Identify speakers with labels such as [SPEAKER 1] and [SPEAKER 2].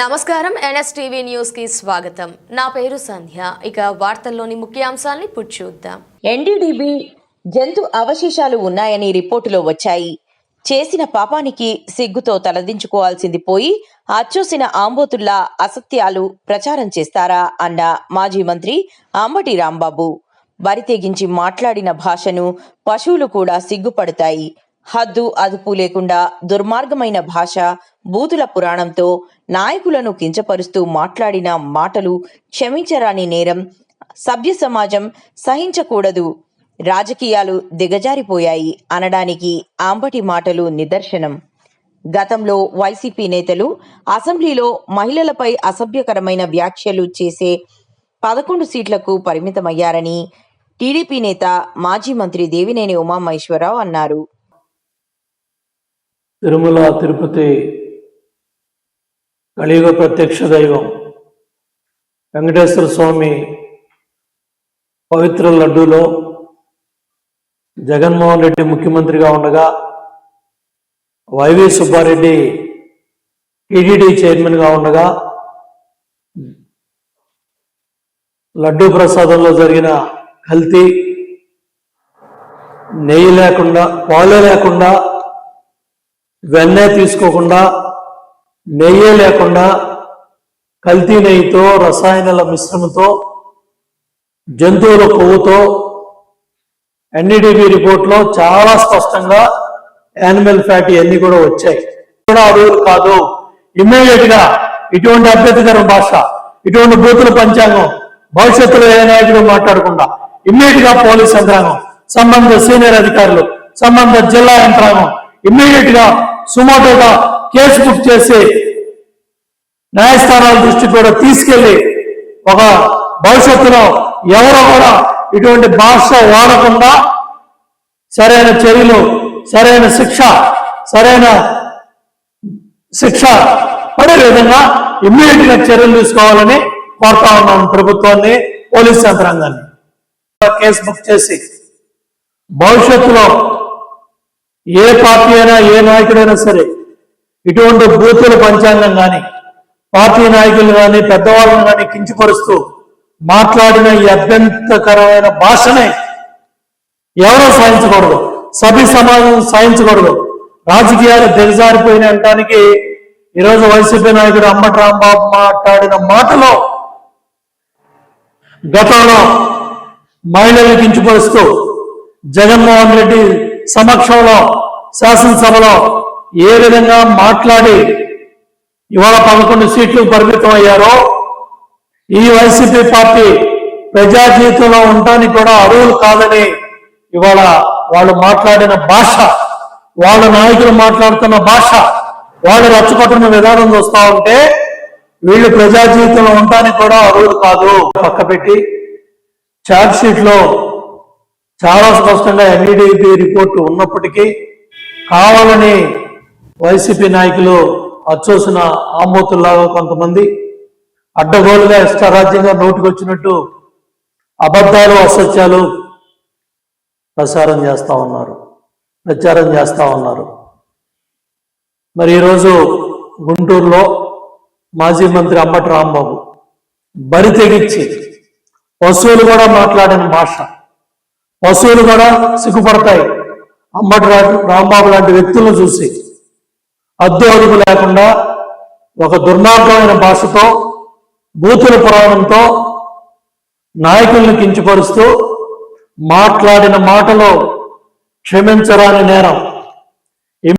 [SPEAKER 1] నమస్కారం. ఎన్ఎస్టీవీ న్యూస్కి స్వాగతం. నా పేరు సంధ్య. ఇక వార్తల్లోని ముఖ్యాంశాలని ఇప్పుడు చూద్దాం.
[SPEAKER 2] ఎన్డీడీబీ జంతు అవశేషాలు ఉన్నాయని రిపోర్టులో వచ్చాయి. చేసిన పాపానికి సిగ్గుతో తలదించుకోవాల్సింది పోయి అచ్చూసిన ఆంబోతుల్లా అసత్యాలు ప్రచారం చేస్తారా అన్న మాజీ మంత్రి అంబటి రాంబాబు. వరితెగించి మాట్లాడిన భాషను పశువులు కూడా సిగ్గుపడతాయి. హద్దు అదుపు లేకుండా దుర్మార్గమైన భాష బూతుల పురాణంతో నాయకులను కించపరుస్తూ మాట్లాడిన మాటలు క్షమించరాని నేరం సభ్య సమాజం సహించకూడదు. రాజకీయాలు దిగజారిపోయాయి అనడానికి ఆంబటి మాటలు నిదర్శనం. గతంలో వైసీపీ నేతలు అసెంబ్లీలో మహిళలపై అసభ్యకరమైన వ్యాఖ్యలు చేసే పదకొండు సీట్లకు పరిమితమయ్యారని టీడీపీ నేత మాజీ మంత్రి దేవినేని ఉమామహేశ్వరరావు అన్నారు.
[SPEAKER 3] తిరుమల తిరుపతి కలియుగ ప్రత్యక్ష దైవం వెంకటేశ్వర స్వామి పవిత్ర లడ్డూలో జగన్మోహన్ రెడ్డి ముఖ్యమంత్రిగా ఉండగా వైవి సుబ్బారెడ్డి టీడీడీ చైర్మన్గా ఉండగా లడ్డూ ప్రసాదంలో జరిగిన కల్తీ నెయ్యి లేకుండా పాలు లేకుండా వెన్నే తీసుకోకుండా నెయ్యే లేకుండా కల్తీ నెయ్యితో రసాయనాల మిశ్రమంతో జంతువుల కొవ్వుతో ఎన్ఈడిబి రిపోర్ట్లో చాలా స్పష్టంగా యానిమల్ ఫ్యాట్ ఇవన్నీ కూడా వచ్చాయి. కూడా అరువులు కాదు ఇమ్మీడియట్గా ఇటువంటి అభ్యర్థికరం భాష ఇటువంటి బూతుల పంచాంగం భవిష్యత్తులో ఏ నాయకుడు మాట్లాడకుండా ఇమ్మీడియట్గా పోలీస్ యంత్రాంగం సంబంధిత సీనియర్ అధికారులు సంబంధిత జిల్లా యంత్రాంగం ఇమ్మీడియట్గా సుమోటోగా కేసు బుక్ చేసి న్యాయస్థానాల దృష్టికి కూడా తీసుకెళ్ళి ఒక భవిష్యత్తులో ఎవరో కూడా ఇటువంటి భాష వాడకుండా సరైన చర్యలు సరైన శిక్ష సరైన శిక్ష పడే విధంగా ఇమ్మీడియట్గా చర్యలు తీసుకోవాలని కోరుతా ఉన్నాం ప్రభుత్వాన్ని పోలీస్ యంత్రాంగాన్ని. కేసు బుక్ చేసి భవిష్యత్తులో ఏ పార్టీ అయినా ఏ నాయకుడైనా సరే ఇటువంటి బూతుల పంచాంగం కానీ పార్టీ నాయకులు కానీ పెద్దవాళ్ళని కానీ కించపరుస్తూ మాట్లాడిన ఈ అభ్యంతకరమైన భాషనే ఎవరో సాధించకూడదు సభ్య సమాజం సాధించకూడదు రాజకీయాలు దిగజారిపోయిన అంటానికి ఈరోజు వైసీపీ నాయకుడు అమ్మటి రాంబాబు మాట్లాడిన మాటలో గతంలో మహిళలు కించపరుస్తూ జగన్మోహన్ రెడ్డి సమక్షంలో శాసనసభలో ఏ విధంగా మాట్లాడి ఇవాళ పదకొండు సీట్లు పరిమితం అయ్యారో ఈ వైసీపీ పార్టీ ప్రజా జీవితంలో ఉండటానికి కూడా అరువులు కాదని ఇవాళ వాళ్ళు మాట్లాడిన భాష వాళ్ళ నాయకులు మాట్లాడుతున్న భాష వాళ్ళు రచ్చగొట్టిన విధానం చూస్తా ఉంటే వీళ్ళు ప్రజా జీవితంలో ఉండటానికి కూడా అరువులు కాదు. పక్క పెట్టి ఛార్జ్ షీట్లో చాలా స్పష్టంగా ఎన్ఈడిపి రిపోర్టు ఉన్నప్పటికీ కావాలని వైసీపీ నాయకులు అచ్చోసిన ఆమోతుల్లాగా కొంతమంది అడ్డగోలుగా ఇష్టారాజ్యంగా నోటికొచ్చినట్టు అబద్ధాలు అసత్యాలు ప్రసారం చేస్తా ఉన్నారు ప్రచారం చేస్తూ ఉన్నారు. మరి ఈరోజు గుంటూరులో మాజీ మంత్రి అంబటి రాంబాబు బరి తెగించి వసూలు కూడా మాట్లాడిన భాష. పశువులు కూడా సిగ్గుపడతాయి. అంబటి రాంబాబు లాంటి వ్యక్తులను చూసి అద్దు అదుపు లేకుండా ఒక దుర్మార్గమైన భాషతో బూతుల పురాణంతో నాయకుల్ని కించపరుస్తూ మాట్లాడిన మాటలో క్షమించరాని నేరం.